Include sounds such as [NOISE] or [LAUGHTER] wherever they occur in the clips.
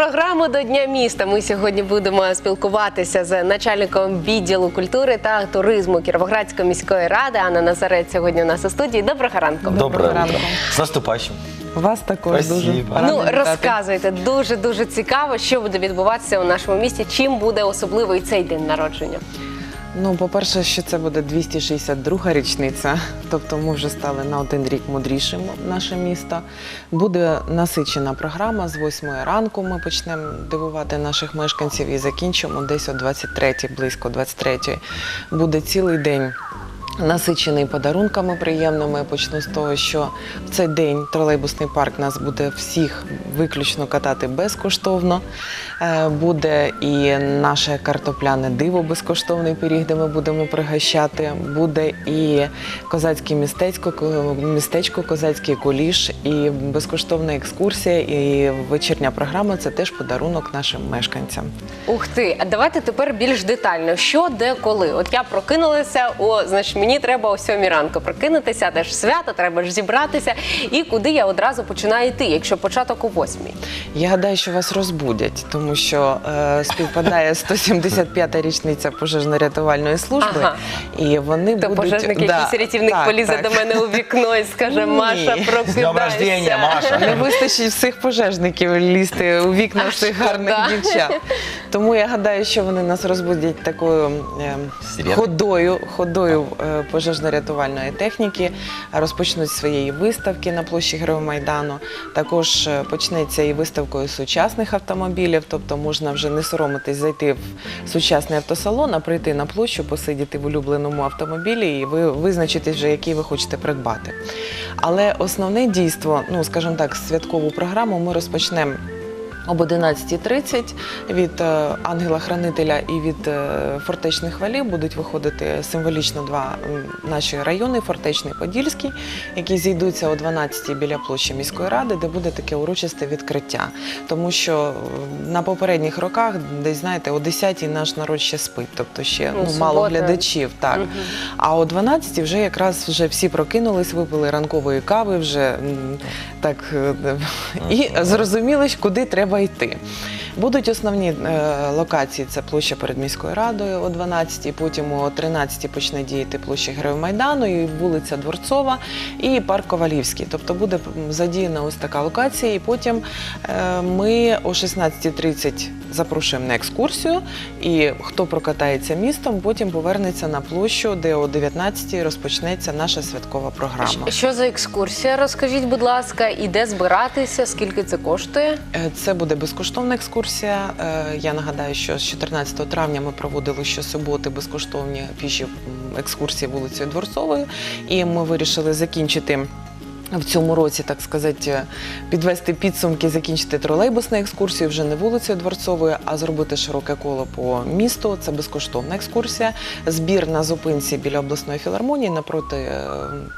програму до Дня міста. Ми сьогодні будемо спілкуватися з начальником відділу культури та туризму Кіровоградської міської ради. Анна Назарець сьогодні у нас у студії. Доброго ранку. Доброго ранку. З наступаючим. Вас також Спасибо. дуже Ну, рада Ну вітати. розказуйте дуже дуже цікаво, що буде відбуватися у нашому місті. Чим буде особливий цей день народження? Ну, по-перше, що це буде 262 річниця, тобто ми вже стали на один рік мудрішим наше місто. Буде насичена програма з 8 ранку. Ми почнемо дивувати наших мешканців і закінчимо десь о 23, близько 23. Буде цілий день. Насичений подарунками приємними. Почну з того, що в цей день тролейбусний парк нас буде всіх виключно катати безкоштовно. Е, Буде і наше картопляне диво, безкоштовний пиріг, де ми будемо пригощати. Буде і козацьке містечко, ко- містечко, козацький куліш, і безкоштовна екскурсія, і вечірня програма це теж подарунок нашим мешканцям. Ух ти, а давайте тепер більш детально. Що, де, коли? От я прокинулася, о, значить, мені треба о сьомій ранку прокинутися, теж свято, треба ж зібратися. І куди я одразу починаю йти, якщо початок о восьмій? Я гадаю, що вас розбудять, тому що е, співпадає 175-та річниця пожежно-рятувальної служби, Ага. і вони То будуть пожежник, Да, якийсь рятівник так, полізе так. до мене у вікно і скаже: Ні. Маша, С днем рождения. Не Маша. вистачить всіх пожежників лізти у вікна А всіх гарних да? дівчат. Тому я гадаю, що вони нас розбудять такою е, Сирена. ходою, ходою е, пожежно-рятувальної техніки. Розпочнуть своєї виставки на площі Героїв Майдану. Також е, почнеться і виставкою сучасних автомобілів, тобто можна вже не соромитись зайти в сучасний автосалон, а прийти на площу, посидіти в улюбленому автомобілі і ви визначитись вже, який ви хочете придбати. Але основне дійство, ну скажімо так, святкову програму ми розпочнемо. Об 11.30 від е, ангела-хранителя і від е, фортечних валів будуть виходити символічно два наші райони фортечний Подільський, які зійдуться о 12 біля площі міської ради, де буде таке урочисте відкриття. Тому що на попередніх роках, десь знаєте, о 10 наш народ ще спить, тобто ще Ну, ну, мало глядачів. Так. А о 12 вже якраз вже всі прокинулись, випили ранкової кави, вже так е, і зрозуміли, куди треба йти. Будуть основні е, локації: це площа перед міською радою о 12, потім о 13 почне діяти площа Героїв Майдану, і вулиця Дворцова і парк Ковалівський. Тобто буде задіяна ось така локація. І потім е, ми о 16.30 запрошуємо на екскурсію. І хто прокатається містом, потім повернеться на площу, де о 19 розпочнеться наша святкова програма. Що за екскурсія? Розкажіть, будь ласка, і де збиратися, скільки це коштує? Е, Це буде безкоштовна екскурсія. Е, Я нагадаю, що з 14 травня ми проводили щосуботи безкоштовні піші екскурсії вулицею Дворцовою, і ми вирішили закінчити. В цьому році, так сказати, підвести підсумки, закінчити тролейбусну екскурсію вже не вулицею Дворцовою, а зробити широке коло по місту. Це безкоштовна екскурсія. Збір на зупинці біля обласної філармонії напроти е,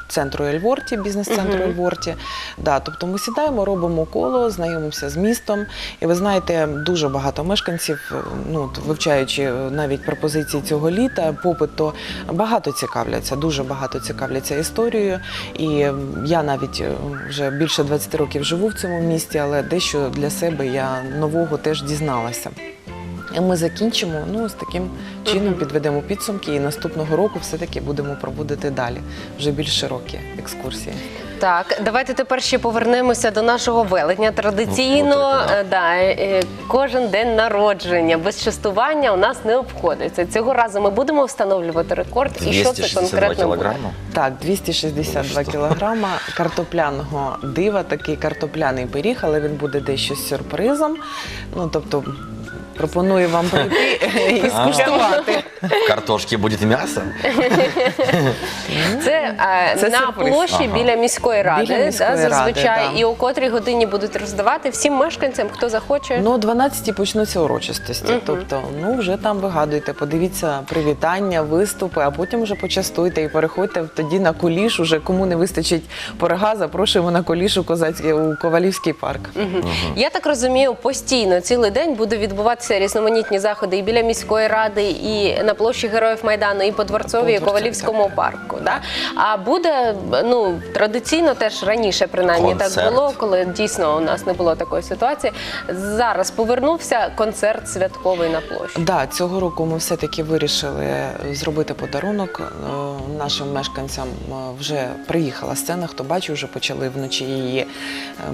центру Ельворті, бізнес-центру Мгм. Ельворті. Да, тобто ми сідаємо, робимо коло, знайомимося з містом. І ви знаєте, дуже багато мешканців, е, ну вивчаючи навіть пропозиції цього літа, попит, то багато цікавляться, дуже багато цікавляться історією. І я навіть е, вже більше 20 років живу в цьому місті, але дещо для себе я нового теж дізналася. І ми закінчимо ну з таким чином, підведемо підсумки, і наступного року все-таки будемо проводити далі вже більш широкі екскурсії. Так, давайте тепер ще повернемося до нашого велетня. Традиційно, Ну, е, да, е, кожен день народження без частування у нас не обходиться. Цього разу ми будемо встановлювати рекорд. І що це 262 конкретно буде? килограмма. Так, 262 кілограма картопляного дива, такий картопляний пиріг, але він буде дещо з сюрпризом. Ну, тобто, пропоную вам прийти і скуштувати. В картошке будет мясо. Це, е, Це на сюрприз. площі Ага. біля міської ради, Біля міської да, зазвичай, да. і о котрій годині будуть роздавати всім мешканцям, хто захоче. Ну, о 12 почнуться урочистості. Тобто, ну вже там вигадуйте, подивіться привітання, виступи, а потім вже почастуйте і переходьте тоді на куліш. Уже кому не вистачить порога, запрошуємо на куліш у Козацький у Ковалівський парк. Я так розумію, постійно цілий день буде відбуватися відбуваються різноманітні заходи і біля міської ради, і на площі Героїв Майдану, і по Дворцовій, і Ковалівському парку. Да? А буде ну традиційно теж раніше, принаймні так було, коли дійсно у нас не було такої ситуації. Зараз повернувся концерт святковий на площі. Да, цього року ми все-таки вирішили зробити подарунок е, нашим мешканцям. Е, Вже приїхала сцена, хто бачив, вже почали вночі її е,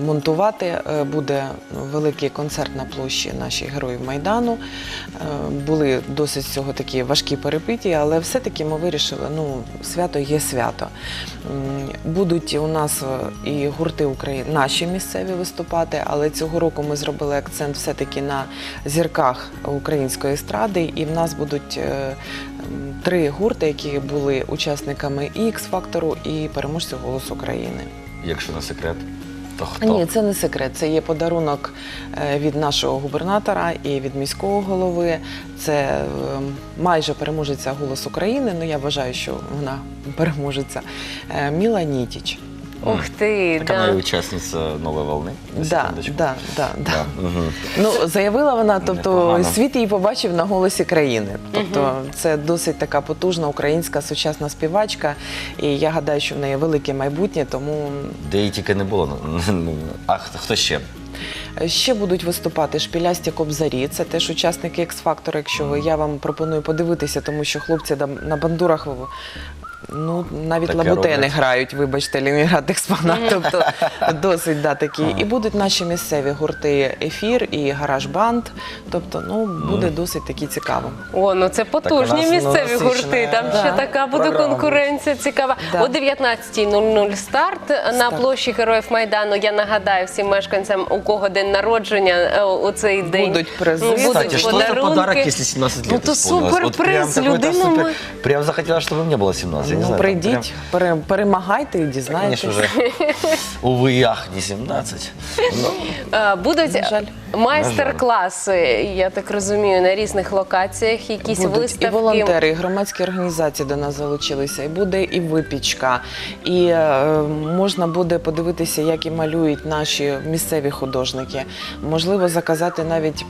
монтувати. Буде великий концерт на площі наших героїв Майдану. Е, Були досить цього такі важкі перепиті, але все-таки ми вирішили, ну, свято є свято. Будуть у нас е, і гурти України, наші місцеві виступати, але цього року ми зробили акцент все-таки на зірках української естради, і в нас будуть е, три гурти, які були учасниками і X-фактору, і переможців «Голос України. Якщо не секрет, то хто? Ні, це не секрет. Це є подарунок е, від нашого губернатора і від міського голови. Це е, майже переможеця голос України. Ну я вважаю, що вона переможеться. Е, Міла Нітіч. Ух ти, Так она и да. участница новой волны. на Да, секундочку. да, да, да. Да, мгм. Ну, заявила вона, тобто Непогано. світ її побачив на голосі країни. Тобто це досить така потужна українська сучасна співачка. І я гадаю, що в неї велике майбутнє, тому Де її тільки не було. ну, А хто хто ще? Ще будуть виступати шпілясті кобзарі. Це теж учасники X-Factor, Якщо ви я вам пропоную подивитися, тому що хлопці там на бандурах ну навіть Таке лабутени роблять. грають, вибачте, Ленінград експонат. Тобто досить да такі. І будуть наші місцеві гурти ефір і гараж банд. Тобто, ну буде досить таки цікаво. О, ну це потужні Так, у нас місцеві насичена, гурти. Там да, ще така буде програма. конкуренція цікава. Да. О 19.00 старт на Старт. площі Героїв Майдану. Я нагадаю всім мешканцям, у кого день народження е, у цей день. Будуть призи. Ну, будуть Кстати, что за подарунки. подарок, если 17 лет Ну, то исполнилось? Вот суперприз, какой-то людина супер- ма- Прям захотела, чтобы мне было 17. Я не Ну знаю, там прийдіть, пере- перемагайте і дізнаєтесь. Конечно же. Увы и ах, не 17. Ну, Е, Будуть жаль. майстер-класи, я так розумію, на різних локаціях, якісь Будуть виставки. і волонтери, і громадські організації до нас залучилися, і буде і випічка, і е, можна буде подивитися, як і малюють наші місцеві художники. Можливо, заказати навіть.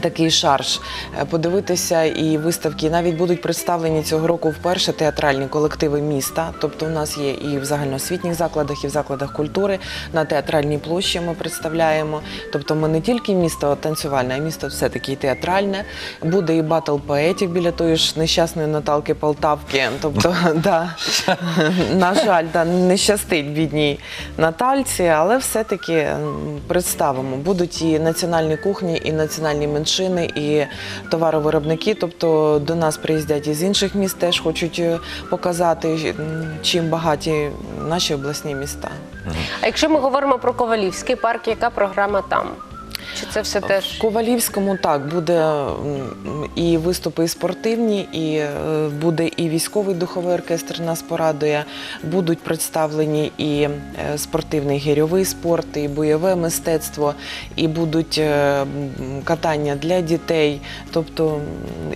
Такий шарж, Е, подивитися і виставки навіть будуть представлені цього року вперше театральні колективи міста. Тобто, у нас є і в загальноосвітніх закладах, і в закладах культури на театральній площі ми представляємо. Тобто, ми не тільки місто танцювальне, а місто все таки театральне. Буде і батл поетів біля тої ж нещасної Наталки Полтавки. Тобто, [LAUGHS] да, на жаль, да, не щастить бідній Натальці, але все-таки представимо. Будуть і національні кухні, і національні меншини, і товаровиробники. Тобто до нас приїздять із інших міст, теж хочуть е, показати, чим багаті наші обласні міста. А якщо ми говоримо про Ковалівський парк, яка програма там? Чи це все теж? В Ковалівському так буде і виступи і спортивні, і е, буде і військовий духовий оркестр нас порадує. Будуть представлені і е, спортивний гірьовий спорт, і бойове мистецтво, і будуть е, катання для дітей, тобто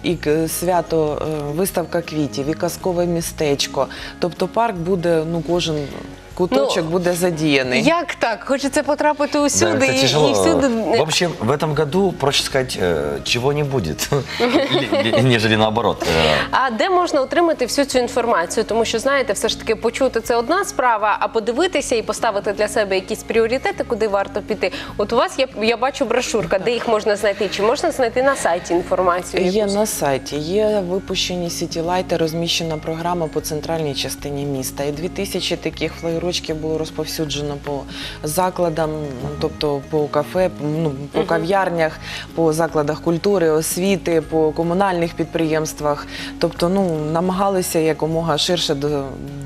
і свято, виставка квітів, і казкове містечко. Тобто парк буде, ну кожен куточок Ну, буде задіяний. Як так? Хочеться потрапити да, усюди это і, тяжело. і всюди. В общем, в этом году, проще сказать, э, чего не будет, [LAUGHS] Или- или- нежели наоборот. Э, А де можна отримати всю цю інформацію? Тому що знаєте, все ж таки почути це одна справа, а подивитися і поставити для себе якісь пріоритети, куди варто піти. От у вас є я бачу брошурка, де їх можна знайти? Чи можна знайти на сайті інформацію? Є якусь? на сайті, є випущені сітілайти, розміщена програма по центральній частині міста. І 2000 таких флаєрочків було розповсюджено по закладам, тобто по кафе, ну, по кав'ярнях, по закладах культури, освіти, по комунальних підприємствах. Тобто, ну намагалися якомога ширше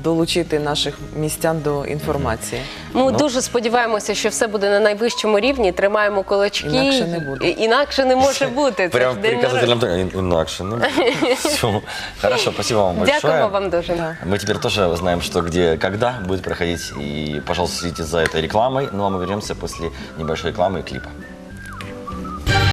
долучити наших містян до інформації. Ми дуже сподіваємося, що все буде на найвищому рівні. Тримаємо кулачки. Інакше не буде. Інакше не може бути. Прям приказательном тоне. Инакше. ну. Хорошо, спасибо вам большое. Дякуємо вам дуже. Да. Мы теперь тоже знаем, что где, когда будет проходить И, пожалуйста, следите за этой рекламой. Ну а мы вернемся после небольшой рекламы и клипа.